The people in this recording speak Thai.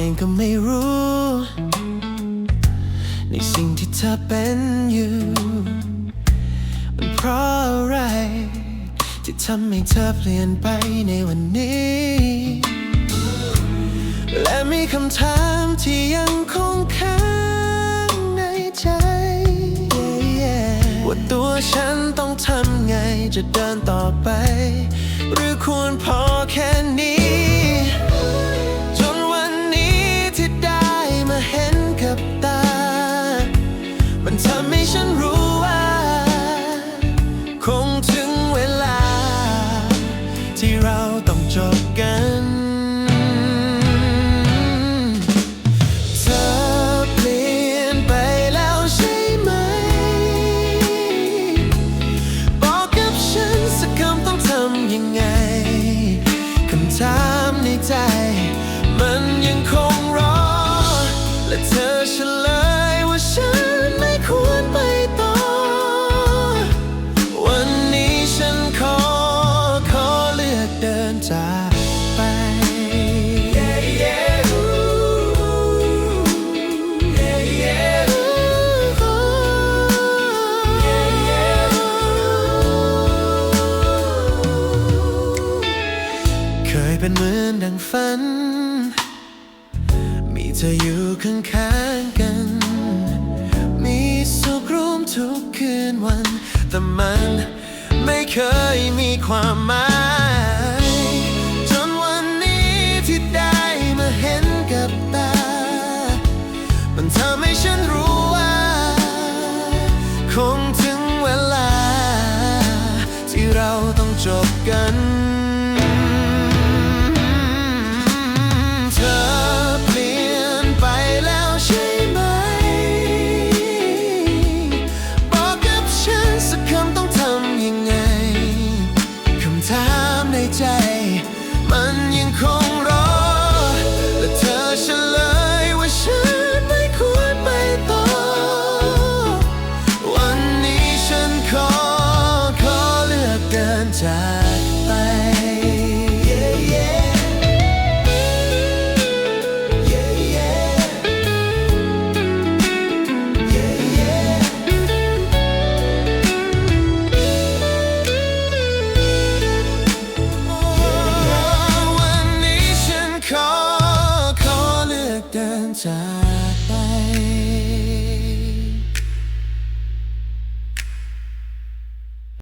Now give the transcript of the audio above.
เองก็ไม่รู้ ในสิ่งที่เธอเป็นอยู่ มันเพราะอะไร ที่ทำให้เธอเปลี่ยนไปในวันนี้ และมีคำถามที่ยังคงค้างในใจ ว่าตัวฉันต้องทำไงจะเดินต่อไป หรือควรพอแค่นี้ำต้องทำยังไง เป็นเหมือนดังฝัน มีเธออยู่ข้างๆกัน มีสุขร่วมทุกคืนวัน แต่มันไม่เคยมีความหมายจนวันนี้ที่ได้มาเห็นกับตา มันทำให้ฉันรู้ว่า คงถึงเวลา ที่เราต้องจบกัน